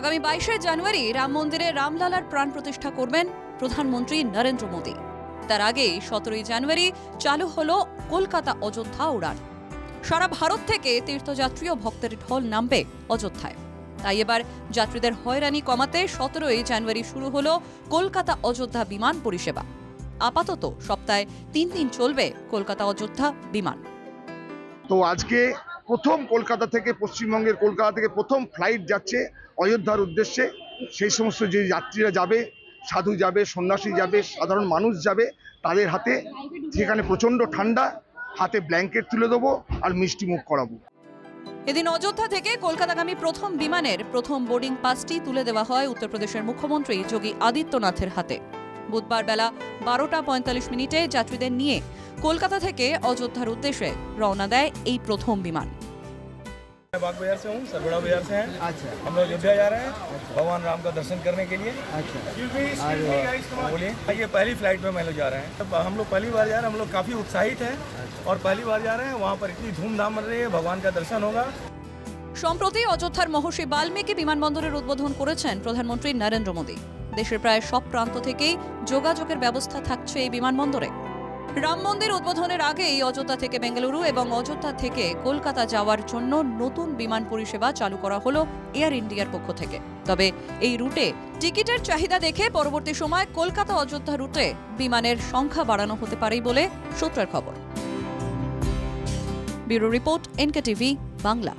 আগামী বাইশে জানুয়ারি রাম মন্দিরে রামলালার প্রাণ প্রতিষ্ঠা করবেন প্রধানমন্ত্রী নরেন্দ্র মোদী। তার আগেই সতেরোই জানুয়ারি চালু হলো কলকাতা অযোধ্যা উড়ান। সারা ভারত থেকে তীর্থযাত্রী ও ভক্তের ঢল নামবে অযোধ্যায়। তাই এবার যাত্রীদের হয়রানি কমাতে সতেরোই জানুয়ারি শুরু হলো কলকাতা অযোধ্যা বিমান পরিষেবা। আপাতত সপ্তাহে তিন দিন চলবে কলকাতা অযোধ্যা বিমান। তো আজকে প্রথম কলকাতা থেকে, পশ্চিমবঙ্গের কলকাতা থেকে প্রথম ফ্লাইট যাচ্ছে অযোধ্যার উদ্দেশ্যে। সেই সমস্ত যে যাত্রীরা যাবে, সাধু যাবে, সন্ন্যাসী যাবে, সাধারণ মানুষ যাবে, তাদের হাতে সেখানে প্রচণ্ড ঠান্ডা, হাতে ব্ল্যাঙ্কেট তুলে দেবো আর মিষ্টি মুখ করাবো। এদিন অযোধ্যা থেকে কলকাতাগামী প্রথম বিমানের প্রথম বোর্ডিং পাসটি তুলে দেওয়া হয় উত্তরপ্রদেশের মুখ্যমন্ত্রী যোগী আদিত্যনাথের হাতে। বুধবার বেলা বারোটা পঁয়তাল্লিশ মিনিটে যাত্রীদের নিয়ে কলকাতা থেকে অযোধ্যার উদ্দেশ্যে রওনা দেয় এই প্রথম বিমান। बाग बाजार से हूँ सरबड़ा बाजार से हैं अच्छा हम लोग अयोध्या जा रहे हैं भगवान राम का दर्शन करने के लिए अच्छा और बोलिए ये पहली फ्लाइट में हम लोग जा रहे हैं तब हम लोग पहली बार जा रहे हैं हम लोग काफ़ी उत्साहित हैं और पहली बार जा रहे हैं वहाँ पर इतनी धूमधाम बन रही है भगवान का दर्शन होगा সম্প্রতি অযোধ্যার মহর্ষি বাল্মীকি বিমানবন্দরের উদ্বোধন করেছেন প্রধানমন্ত্রী নরেন্দ্র মোদী দেশের প্রায় সব প্রান্ত থেকেই যোগাযোগের ব্যবস্থা থাকছে এই বিমানবন্দরে রাম মন্দির উদ্বোধনের আগেই অযোধ্যা থেকে বেঙ্গালুরু এবং অযোধ্যা থেকে কলকাতা যাওয়ার জন্য নতুন বিমান পরিষেবা চালু করা হলো এয়ার ইন্ডিয়ার পক্ষ থেকে। তবে এই রুটে টিকিটের চাহিদা দেখে পরবর্তী সময় কলকাতা অযোধ্যা রুটে বিমানের সংখ্যা বাড়ানো হতে পারে বলে সূত্রের খবর। Bureau report NK TV Bangla.